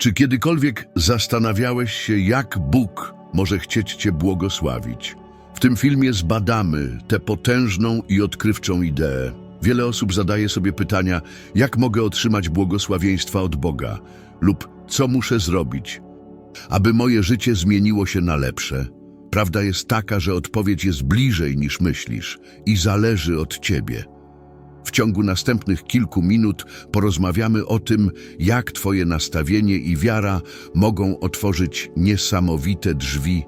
Czy kiedykolwiek zastanawiałeś się, jak Bóg może chcieć Cię błogosławić? W tym filmie zbadamy tę potężną i odkrywczą ideę. Wiele osób zadaje sobie pytania, jak mogę otrzymać błogosławieństwa od Boga lub co muszę zrobić, aby moje życie zmieniło się na lepsze. Prawda jest taka, że odpowiedź jest bliżej niż myślisz i zależy od Ciebie. W ciągu następnych kilku minut porozmawiamy o tym, jak Twoje nastawienie i wiara mogą otworzyć niesamowite drzwi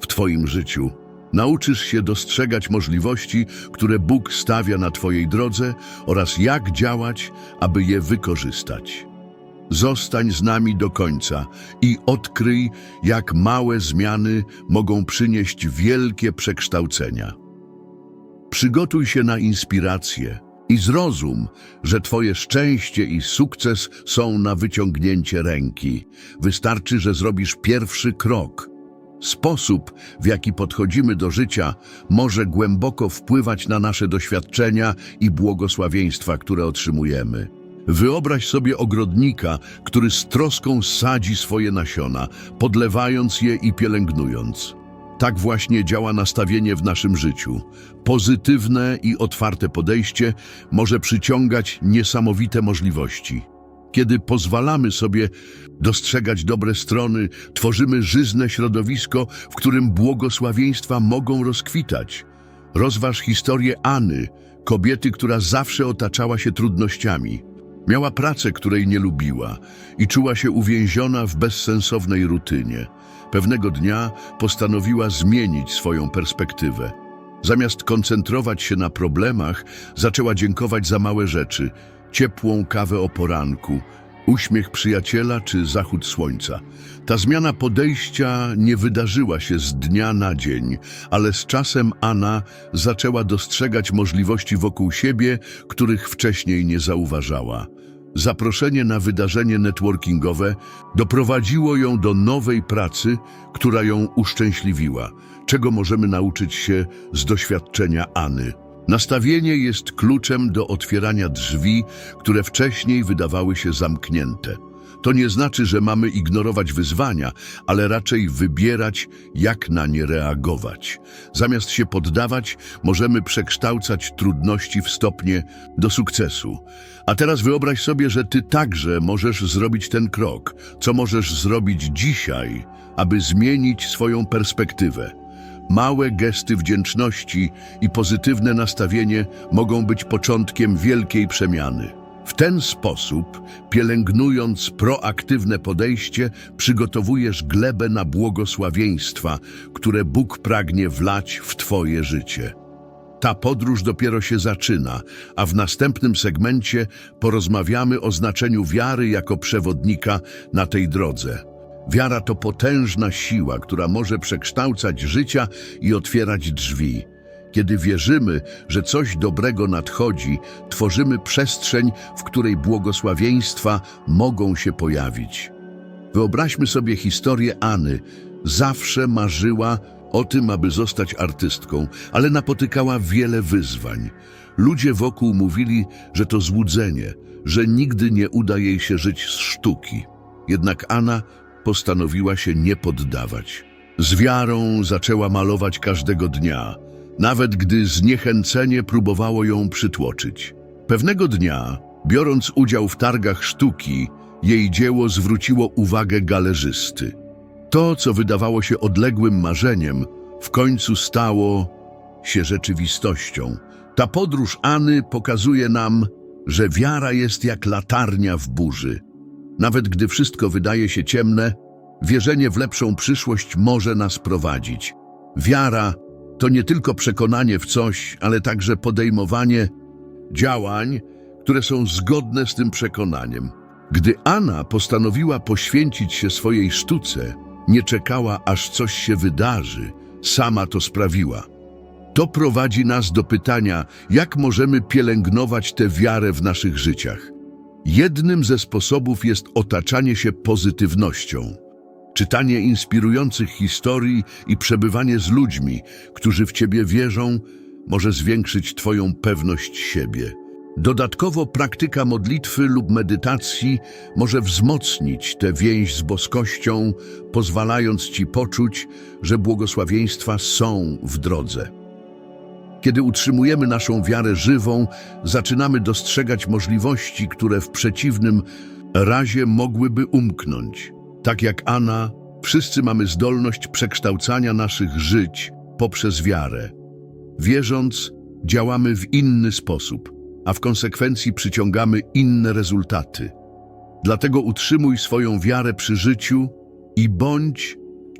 w Twoim życiu. Nauczysz się dostrzegać możliwości, które Bóg stawia na Twojej drodze oraz jak działać, aby je wykorzystać. Zostań z nami do końca i odkryj, jak małe zmiany mogą przynieść wielkie przekształcenia. Przygotuj się na inspirację i zrozum, że Twoje szczęście i sukces są na wyciągnięcie ręki. Wystarczy, że zrobisz pierwszy krok. Sposób, w jaki podchodzimy do życia, może głęboko wpływać na nasze doświadczenia i błogosławieństwa, które otrzymujemy. Wyobraź sobie ogrodnika, który z troską sadzi swoje nasiona, podlewając je i pielęgnując. Tak właśnie działa nastawienie w naszym życiu. Pozytywne i otwarte podejście może przyciągać niesamowite możliwości. Kiedy pozwalamy sobie dostrzegać dobre strony, tworzymy żyzne środowisko, w którym błogosławieństwa mogą rozkwitać. Rozważ historięAny, kobiety, która zawsze otaczała się trudnościami. Miała pracę, której nie lubiła i czuła się uwięziona w bezsensownej rutynie. Pewnego dnia postanowiła zmienić swoją perspektywę. Zamiast koncentrować się na problemach, zaczęła dziękować za małe rzeczy. Ciepłą kawę o poranku, uśmiech przyjaciela czy zachód słońca. Ta zmiana podejścia nie wydarzyła się z dnia na dzień, ale z czasem Anna zaczęła dostrzegać możliwości wokół siebie, których wcześniej nie zauważała. Zaproszenie na wydarzenie networkingowe doprowadziło ją do nowej pracy, która ją uszczęśliwiła, czego możemy nauczyć się z doświadczenia Any. Nastawienie jest kluczem do otwierania drzwi, które wcześniej wydawały się zamknięte. To nie znaczy, że mamy ignorować wyzwania, ale raczej wybierać, jak na nie reagować. Zamiast się poddawać, możemy przekształcać trudności w stopnie do sukcesu. A teraz wyobraź sobie, że ty także możesz zrobić ten krok. Co możesz zrobić dzisiaj, aby zmienić swoją perspektywę? Małe gesty wdzięczności i pozytywne nastawienie mogą być początkiem wielkiej przemiany. W ten sposób, pielęgnując proaktywne podejście, przygotowujesz glebę na błogosławieństwa, które Bóg pragnie wlać w Twoje życie. Ta podróż dopiero się zaczyna, a w następnym segmencie porozmawiamy o znaczeniu wiary jako przewodnika na tej drodze. Wiara to potężna siła, która może przekształcać życia i otwierać drzwi. Kiedy wierzymy, że coś dobrego nadchodzi, tworzymy przestrzeń, w której błogosławieństwa mogą się pojawić. Wyobraźmy sobie historię Any. Zawsze marzyła o tym, aby zostać artystką, ale napotykała wiele wyzwań. Ludzie wokół mówili, że to złudzenie, że nigdy nie uda jej się żyć z sztuki. Jednak Anna postanowiła się nie poddawać. Z wiarą zaczęła malować każdego dnia, nawet gdy zniechęcenie próbowało ją przytłoczyć. Pewnego dnia, biorąc udział w targach sztuki, jej dzieło zwróciło uwagę galerzysty. To, co wydawało się odległym marzeniem, w końcu stało się rzeczywistością. Ta podróż Any pokazuje nam, że wiara jest jak latarnia w burzy. Nawet gdy wszystko wydaje się ciemne, wierzenie w lepszą przyszłość może nas prowadzić. Wiara to nie tylko przekonanie w coś, ale także podejmowanie działań, które są zgodne z tym przekonaniem. Gdy Anna postanowiła poświęcić się swojej sztuce, nie czekała, aż coś się wydarzy, sama to sprawiła. To prowadzi nas do pytania, jak możemy pielęgnować tę wiarę w naszych życiach. Jednym ze sposobów jest otaczanie się pozytywnością. Czytanie inspirujących historii i przebywanie z ludźmi, którzy w Ciebie wierzą, może zwiększyć Twoją pewność siebie. Dodatkowo praktyka modlitwy lub medytacji może wzmocnić tę więź z boskością, pozwalając Ci poczuć, że błogosławieństwa są w drodze. Kiedy utrzymujemy naszą wiarę żywą, zaczynamy dostrzegać możliwości, które w przeciwnym razie mogłyby umknąć. Tak jak Anna, wszyscy mamy zdolność przekształcania naszych żyć poprzez wiarę. Wierząc, działamy w inny sposób, a w konsekwencji przyciągamy inne rezultaty. Dlatego utrzymuj swoją wiarę przy życiu i bądź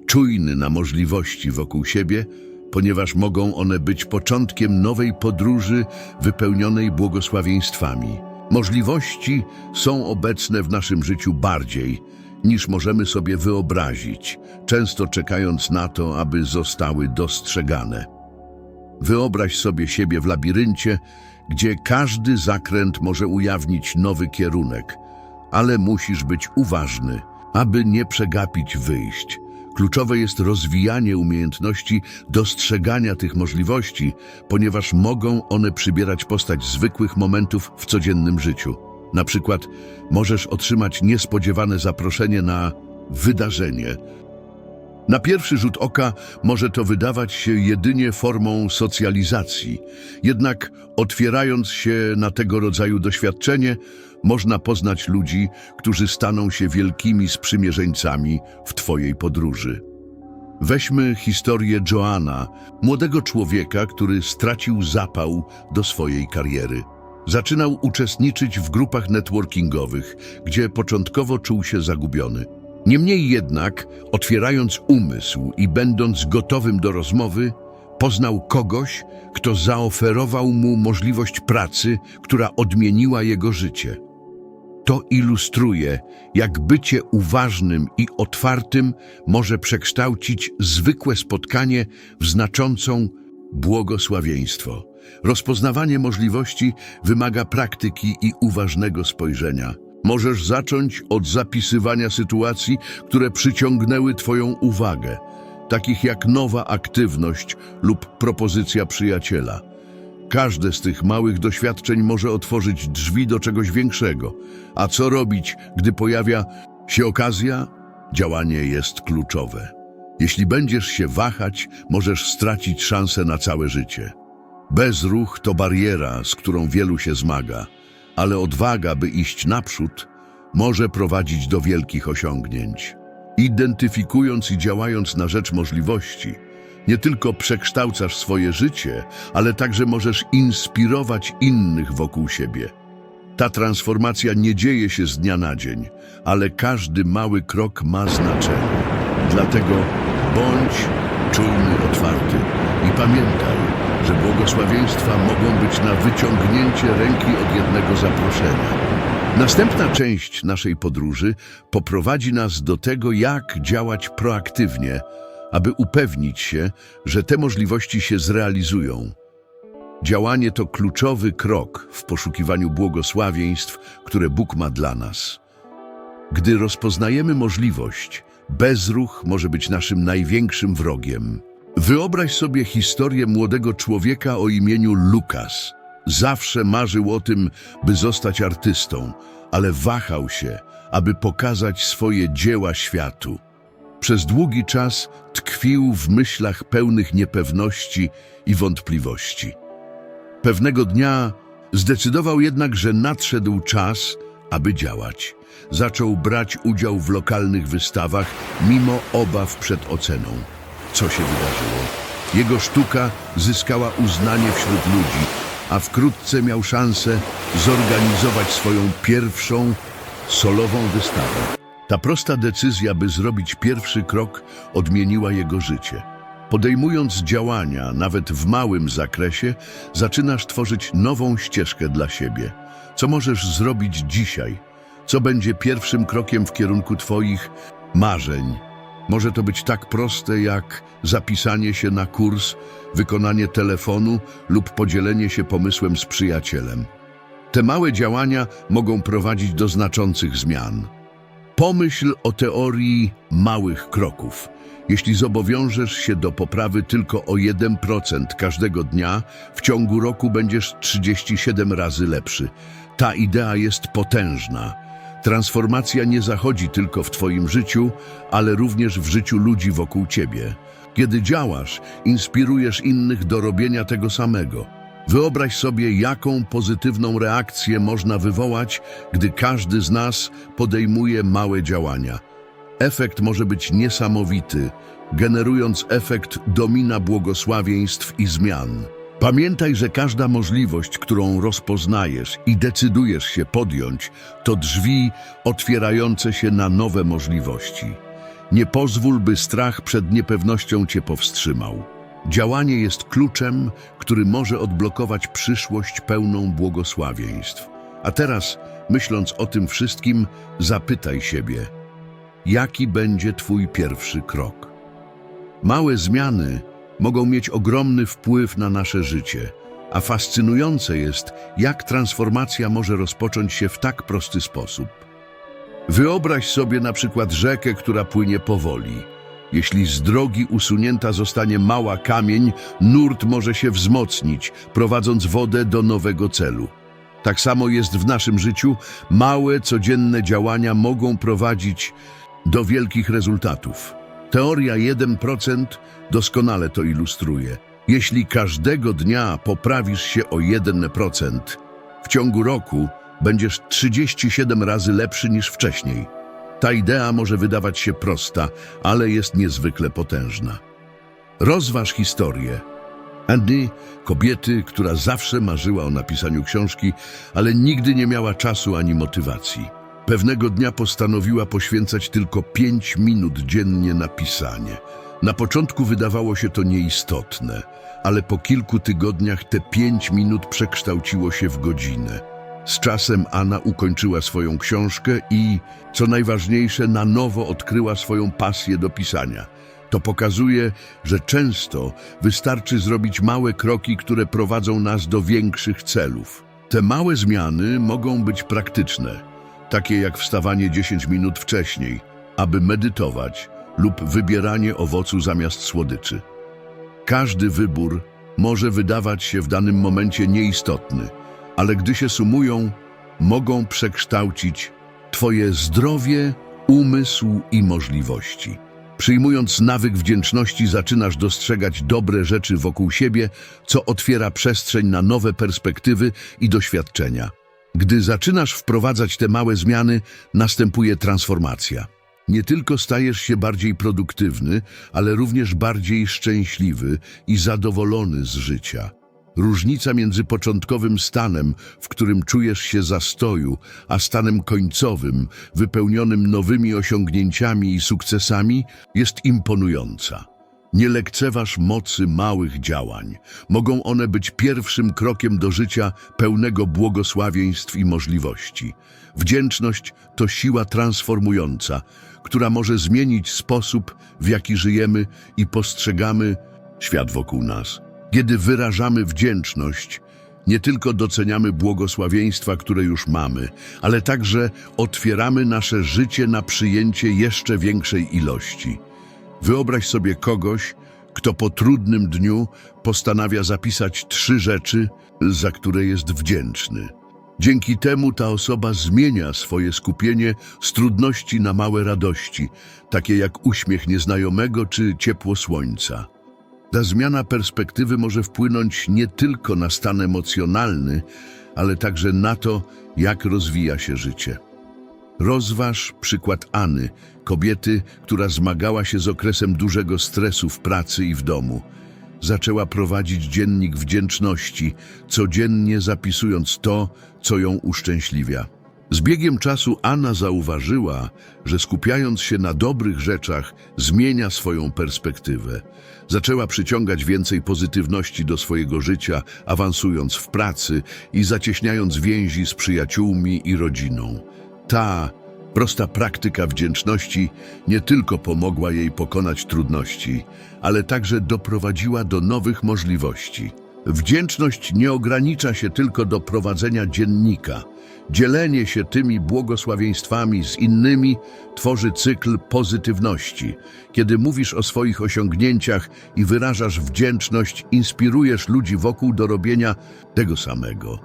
czujny na możliwości wokół siebie, ponieważ mogą one być początkiem nowej podróży wypełnionej błogosławieństwami. Możliwości są obecne w naszym życiu bardziej, niż możemy sobie wyobrazić, często czekając na to, aby zostały dostrzegane. Wyobraź sobie siebie w labiryncie, gdzie każdy zakręt może ujawnić nowy kierunek, ale musisz być uważny, aby nie przegapić wyjść. Kluczowe jest rozwijanie umiejętności dostrzegania tych możliwości, ponieważ mogą one przybierać postać zwykłych momentów w codziennym życiu. Na przykład możesz otrzymać niespodziewane zaproszenie na wydarzenie, na pierwszy rzut oka może to wydawać się jedynie formą socjalizacji, jednak otwierając się na tego rodzaju doświadczenie, można poznać ludzi, którzy staną się wielkimi sprzymierzeńcami w Twojej podróży. Weźmy historię Joana, młodego człowieka, który stracił zapał do swojej kariery. Zaczynał uczestniczyć w grupach networkingowych, gdzie początkowo czuł się zagubiony. Niemniej jednak, otwierając umysł i będąc gotowym do rozmowy, poznał kogoś, kto zaoferował mu możliwość pracy, która odmieniła jego życie. To ilustruje, jak bycie uważnym i otwartym może przekształcić zwykłe spotkanie w znaczącą błogosławieństwo. Rozpoznawanie możliwości wymaga praktyki i uważnego spojrzenia. Możesz zacząć od zapisywania sytuacji, które przyciągnęły Twoją uwagę, takich jak nowa aktywność lub propozycja przyjaciela. Każde z tych małych doświadczeń może otworzyć drzwi do czegoś większego. A co robić, gdy pojawia się okazja? Działanie jest kluczowe. Jeśli będziesz się wahać, możesz stracić szansę na całe życie. Bezruch to bariera, z którą wielu się zmaga ale odwaga, by iść naprzód, może prowadzić do wielkich osiągnięć. Identyfikując i działając na rzecz możliwości, nie tylko przekształcasz swoje życie, ale także możesz inspirować innych wokół siebie. Ta transformacja nie dzieje się z dnia na dzień, ale każdy mały krok ma znaczenie. Dlatego bądź czujny, otwarty i pamiętaj, że błogosławieństwa mogą być na wyciągnięcie ręki od jednego zaproszenia. Następna część naszej podróży poprowadzi nas do tego, jak działać proaktywnie, aby upewnić się, że te możliwości się zrealizują. Działanie to kluczowy krok w poszukiwaniu błogosławieństw, które Bóg ma dla nas. Gdy rozpoznajemy możliwość, bezruch może być naszym największym wrogiem. Wyobraź sobie historię młodego człowieka o imieniu Lukas. Zawsze marzył o tym, by zostać artystą, ale wahał się, aby pokazać swoje dzieła światu. Przez długi czas tkwił w myślach pełnych niepewności i wątpliwości. Pewnego dnia zdecydował jednak, że nadszedł czas, aby działać. Zaczął brać udział w lokalnych wystawach, mimo obaw przed oceną. Co się wydarzyło? Jego sztuka zyskała uznanie wśród ludzi, a wkrótce miał szansę zorganizować swoją pierwszą solową wystawę. Ta prosta decyzja, by zrobić pierwszy krok, odmieniła jego życie. Podejmując działania, nawet w małym zakresie, zaczynasz tworzyć nową ścieżkę dla siebie. Co możesz zrobić dzisiaj? Co będzie pierwszym krokiem w kierunku Twoich marzeń? Może to być tak proste jak zapisanie się na kurs, wykonanie telefonu lub podzielenie się pomysłem z przyjacielem. Te małe działania mogą prowadzić do znaczących zmian. Pomyśl o teorii małych kroków. Jeśli zobowiążesz się do poprawy tylko o 1% każdego dnia, w ciągu roku będziesz 37 razy lepszy. Ta idea jest potężna. Transformacja nie zachodzi tylko w Twoim życiu, ale również w życiu ludzi wokół Ciebie. Kiedy działasz, inspirujesz innych do robienia tego samego. Wyobraź sobie, jaką pozytywną reakcję można wywołać, gdy każdy z nas podejmuje małe działania. Efekt może być niesamowity, generując efekt domina błogosławieństw i zmian. Pamiętaj, że każda możliwość, którą rozpoznajesz i decydujesz się podjąć, to drzwi otwierające się na nowe możliwości. Nie pozwól, by strach przed niepewnością cię powstrzymał. Działanie jest kluczem, który może odblokować przyszłość pełną błogosławieństw. A teraz, myśląc o tym wszystkim, zapytaj siebie, jaki będzie Twój pierwszy krok? Małe zmiany mogą mieć ogromny wpływ na nasze życie, a fascynujące jest, jak transformacja może rozpocząć się w tak prosty sposób. Wyobraź sobie na przykład rzekę, która płynie powoli. Jeśli z drogi usunięta zostanie mała kamień, nurt może się wzmocnić, prowadząc wodę do nowego celu. Tak samo jest w naszym życiu. Małe, codzienne działania mogą prowadzić do wielkich rezultatów. Teoria 1% doskonale to ilustruje. Jeśli każdego dnia poprawisz się o 1%, w ciągu roku będziesz 37 razy lepszy niż wcześniej. Ta idea może wydawać się prosta, ale jest niezwykle potężna. Rozważ historię. Andy, kobiety, która zawsze marzyła o napisaniu książki, ale nigdy nie miała czasu ani motywacji. Pewnego dnia postanowiła poświęcać tylko pięć minut dziennie na pisanie. Na początku wydawało się to nieistotne, ale po kilku tygodniach te pięć minut przekształciło się w godzinę. Z czasem Anna ukończyła swoją książkę i, co najważniejsze, na nowo odkryła swoją pasję do pisania. To pokazuje, że często wystarczy zrobić małe kroki, które prowadzą nas do większych celów. Te małe zmiany mogą być praktyczne, takie jak wstawanie 10 minut wcześniej, aby medytować lub wybieranie owocu zamiast słodyczy. Każdy wybór może wydawać się w danym momencie nieistotny, ale gdy się sumują, mogą przekształcić Twoje zdrowie, umysł i możliwości. Przyjmując nawyk wdzięczności, zaczynasz dostrzegać dobre rzeczy wokół siebie, co otwiera przestrzeń na nowe perspektywy i doświadczenia. Gdy zaczynasz wprowadzać te małe zmiany, następuje transformacja. Nie tylko stajesz się bardziej produktywny, ale również bardziej szczęśliwy i zadowolony z życia. Różnica między początkowym stanem, w którym czujesz się zastoju, a stanem końcowym, wypełnionym nowymi osiągnięciami i sukcesami, jest imponująca. Nie lekceważ mocy małych działań. Mogą one być pierwszym krokiem do życia pełnego błogosławieństw i możliwości. Wdzięczność to siła transformująca, która może zmienić sposób, w jaki żyjemy i postrzegamy świat wokół nas. Kiedy wyrażamy wdzięczność, nie tylko doceniamy błogosławieństwa, które już mamy, ale także otwieramy nasze życie na przyjęcie jeszcze większej ilości. Wyobraź sobie kogoś, kto po trudnym dniu postanawia zapisać trzy rzeczy, za które jest wdzięczny. Dzięki temu ta osoba zmienia swoje skupienie z trudności na małe radości, takie jak uśmiech nieznajomego czy ciepło słońca. Ta zmiana perspektywy może wpłynąć nie tylko na stan emocjonalny, ale także na to, jak rozwija się życie. Rozważ przykład Anny, kobiety, która zmagała się z okresem dużego stresu w pracy i w domu. Zaczęła prowadzić dziennik wdzięczności, codziennie zapisując to, co ją uszczęśliwia. Z biegiem czasu Anna zauważyła, że skupiając się na dobrych rzeczach, zmienia swoją perspektywę. Zaczęła przyciągać więcej pozytywności do swojego życia, awansując w pracy i zacieśniając więzi z przyjaciółmi i rodziną. Ta prosta praktyka wdzięczności nie tylko pomogła jej pokonać trudności, ale także doprowadziła do nowych możliwości. Wdzięczność nie ogranicza się tylko do prowadzenia dziennika. Dzielenie się tymi błogosławieństwami z innymi tworzy cykl pozytywności. Kiedy mówisz o swoich osiągnięciach i wyrażasz wdzięczność, inspirujesz ludzi wokół do robienia tego samego.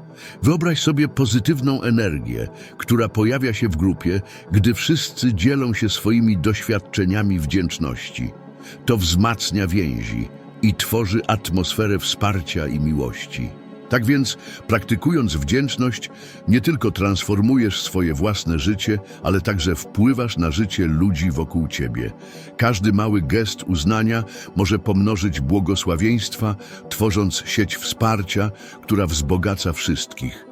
Wyobraź sobie pozytywną energię, która pojawia się w grupie, gdy wszyscy dzielą się swoimi doświadczeniami wdzięczności. To wzmacnia więzi i tworzy atmosferę wsparcia i miłości. Tak więc, praktykując wdzięczność, nie tylko transformujesz swoje własne życie, ale także wpływasz na życie ludzi wokół ciebie. Każdy mały gest uznania może pomnożyć błogosławieństwa, tworząc sieć wsparcia, która wzbogaca wszystkich.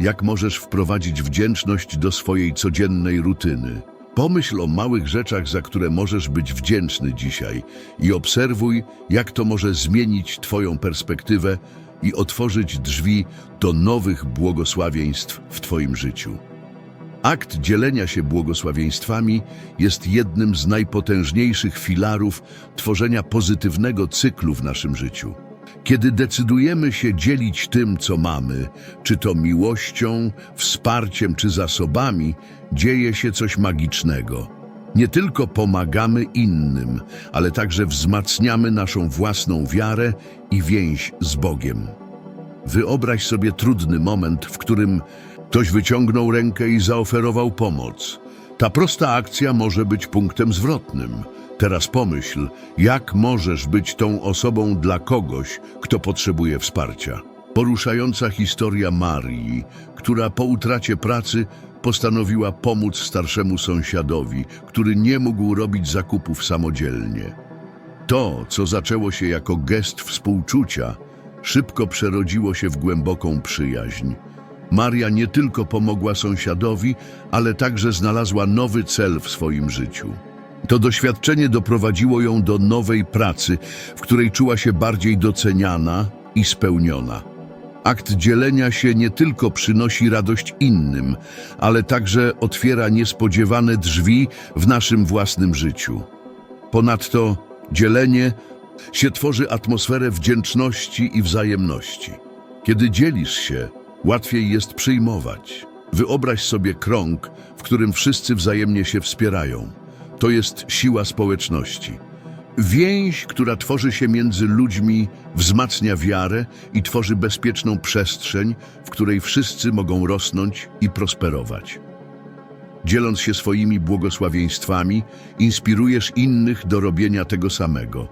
Jak możesz wprowadzić wdzięczność do swojej codziennej rutyny? Pomyśl o małych rzeczach, za które możesz być wdzięczny dzisiaj i obserwuj, jak to może zmienić Twoją perspektywę i otworzyć drzwi do nowych błogosławieństw w Twoim życiu. Akt dzielenia się błogosławieństwami jest jednym z najpotężniejszych filarów tworzenia pozytywnego cyklu w naszym życiu. Kiedy decydujemy się dzielić tym, co mamy, czy to miłością, wsparciem, czy zasobami, dzieje się coś magicznego. Nie tylko pomagamy innym, ale także wzmacniamy naszą własną wiarę i więź z Bogiem. Wyobraź sobie trudny moment, w którym ktoś wyciągnął rękę i zaoferował pomoc. Ta prosta akcja może być punktem zwrotnym. Teraz pomyśl, jak możesz być tą osobą dla kogoś, kto potrzebuje wsparcia. Poruszająca historia Marii, która po utracie pracy postanowiła pomóc starszemu sąsiadowi, który nie mógł robić zakupów samodzielnie. To, co zaczęło się jako gest współczucia, szybko przerodziło się w głęboką przyjaźń. Maria nie tylko pomogła sąsiadowi, ale także znalazła nowy cel w swoim życiu. To doświadczenie doprowadziło ją do nowej pracy, w której czuła się bardziej doceniana i spełniona. Akt dzielenia się nie tylko przynosi radość innym, ale także otwiera niespodziewane drzwi w naszym własnym życiu. Ponadto dzielenie się tworzy atmosferę wdzięczności i wzajemności. Kiedy dzielisz się, łatwiej jest przyjmować. Wyobraź sobie krąg, w którym wszyscy wzajemnie się wspierają. To jest siła społeczności. Więź, która tworzy się między ludźmi, wzmacnia wiarę i tworzy bezpieczną przestrzeń, w której wszyscy mogą rosnąć i prosperować. Dzieląc się swoimi błogosławieństwami, inspirujesz innych do robienia tego samego.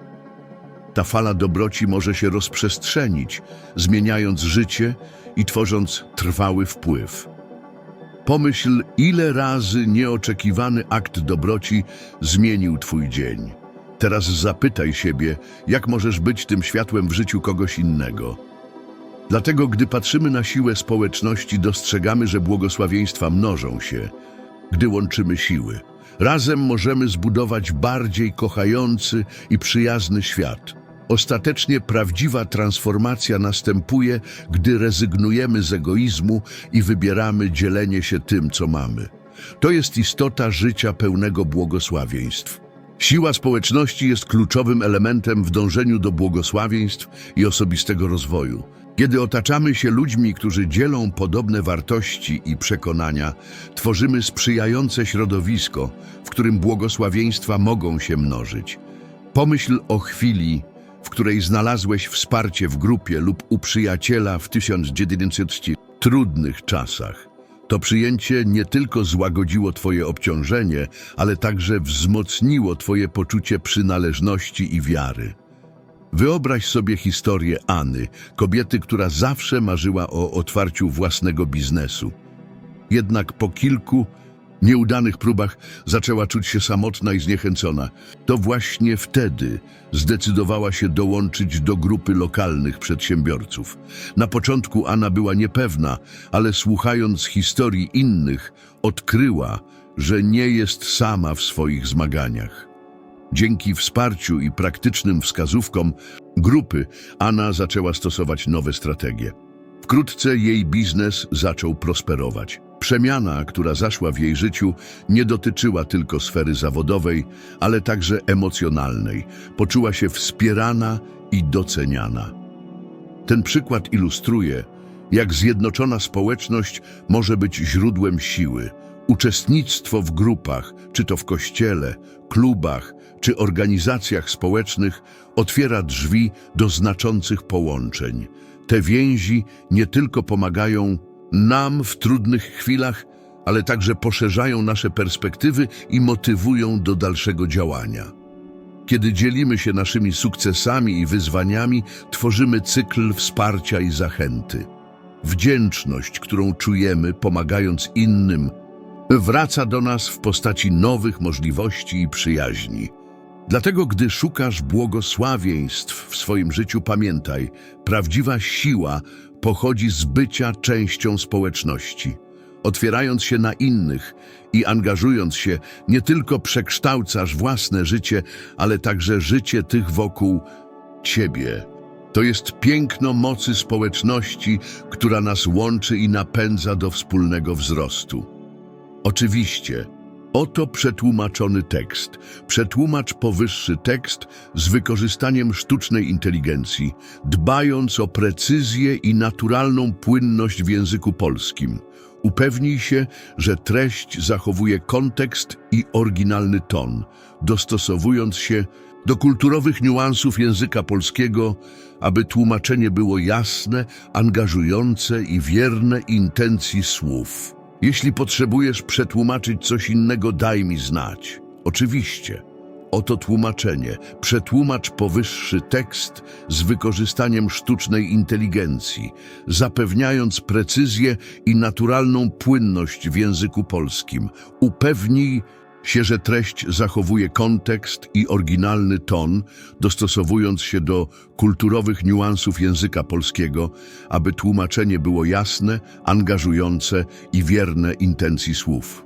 Ta fala dobroci może się rozprzestrzenić, zmieniając życie i tworząc trwały wpływ. Pomyśl, ile razy nieoczekiwany akt dobroci zmienił Twój dzień. Teraz zapytaj siebie, jak możesz być tym światłem w życiu kogoś innego. Dlatego, gdy patrzymy na siłę społeczności, dostrzegamy, że błogosławieństwa mnożą się, gdy łączymy siły. Razem możemy zbudować bardziej kochający i przyjazny świat. Ostatecznie prawdziwa transformacja następuje, gdy rezygnujemy z egoizmu i wybieramy dzielenie się tym, co mamy. To jest istota życia pełnego błogosławieństw. Siła społeczności jest kluczowym elementem w dążeniu do błogosławieństw i osobistego rozwoju. Kiedy otaczamy się ludźmi, którzy dzielą podobne wartości i przekonania, tworzymy sprzyjające środowisko, w którym błogosławieństwa mogą się mnożyć. Pomyśl o chwili, w której znalazłeś wsparcie w grupie lub u przyjaciela w 1900 trudnych czasach. To przyjęcie nie tylko złagodziło Twoje obciążenie, ale także wzmocniło Twoje poczucie przynależności i wiary. Wyobraź sobie historię Anny, kobiety, która zawsze marzyła o otwarciu własnego biznesu. Jednak po kilku nieudanych próbach zaczęła czuć się samotna i zniechęcona. To właśnie wtedy zdecydowała się dołączyć do grupy lokalnych przedsiębiorców. Na początku Anna była niepewna, ale słuchając historii innych, odkryła, że nie jest sama w swoich zmaganiach. Dzięki wsparciu i praktycznym wskazówkom grupy Anna zaczęła stosować nowe strategie. Wkrótce jej biznes zaczął prosperować. Przemiana, która zaszła w jej życiu, nie dotyczyła tylko sfery zawodowej, ale także emocjonalnej. Poczuła się wspierana i doceniana. Ten przykład ilustruje, jak zjednoczona społeczność może być źródłem siły. Uczestnictwo w grupach, czy to w kościele, klubach, czy organizacjach społecznych, otwiera drzwi do znaczących połączeń. Te więzi nie tylko pomagają nam w trudnych chwilach, ale także poszerzają nasze perspektywy i motywują do dalszego działania. Kiedy dzielimy się naszymi sukcesami i wyzwaniami, tworzymy cykl wsparcia i zachęty. Wdzięczność, którą czujemy, pomagając innym, wraca do nas w postaci nowych możliwości i przyjaźni. Dlatego, gdy szukasz błogosławieństw w swoim życiu, pamiętaj, prawdziwa siła pochodzi z bycia częścią społeczności. Otwierając się na innych i angażując się, nie tylko przekształcasz własne życie, ale także życie tych wokół ciebie. To jest piękno mocy społeczności, która nas łączy i napędza do wspólnego wzrostu. Oczywiście, oto przetłumaczony tekst. Przetłumacz powyższy tekst z wykorzystaniem sztucznej inteligencji, dbając o precyzję i naturalną płynność w języku polskim. Upewnij się, że treść zachowuje kontekst i oryginalny ton, dostosowując się do kulturowych niuansów języka polskiego, aby tłumaczenie było jasne, angażujące i wierne intencji słów. Jeśli potrzebujesz przetłumaczyć coś innego, daj mi znać. Oczywiście. Oto tłumaczenie. Przetłumacz powyższy tekst z wykorzystaniem sztucznej inteligencji, zapewniając precyzję i naturalną płynność w języku polskim. Upewnij się, że treść zachowuje kontekst i oryginalny ton, dostosowując się do kulturowych niuansów języka polskiego, aby tłumaczenie było jasne, angażujące i wierne intencji słów.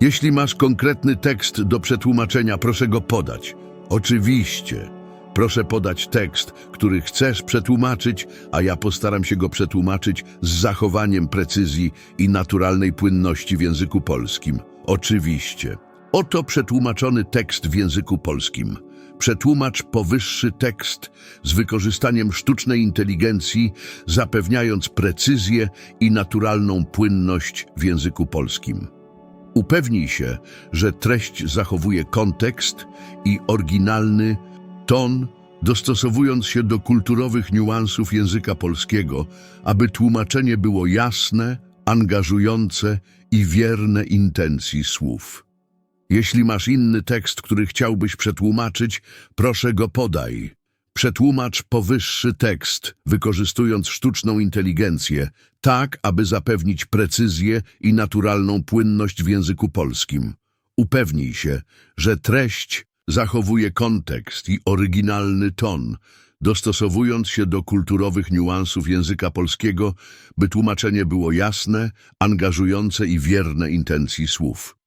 Jeśli masz konkretny tekst do przetłumaczenia, proszę go podać. Oczywiście. Proszę podać tekst, który chcesz przetłumaczyć, a ja postaram się go przetłumaczyć z zachowaniem precyzji i naturalnej płynności w języku polskim. Oczywiście. Oto przetłumaczony tekst w języku polskim. Przetłumacz powyższy tekst z wykorzystaniem sztucznej inteligencji, zapewniając precyzję i naturalną płynność w języku polskim. Upewnij się, że treść zachowuje kontekst i oryginalny ton, dostosowując się do kulturowych niuansów języka polskiego, aby tłumaczenie było jasne, angażujące i wierne intencji słów. Jeśli masz inny tekst, który chciałbyś przetłumaczyć, proszę go podaj. Przetłumacz powyższy tekst, wykorzystując sztuczną inteligencję, tak, aby zapewnić precyzję i naturalną płynność w języku polskim. Upewnij się, że treść zachowuje kontekst i oryginalny ton, dostosowując się do kulturowych niuansów języka polskiego, by tłumaczenie było jasne, angażujące i wierne intencji słów.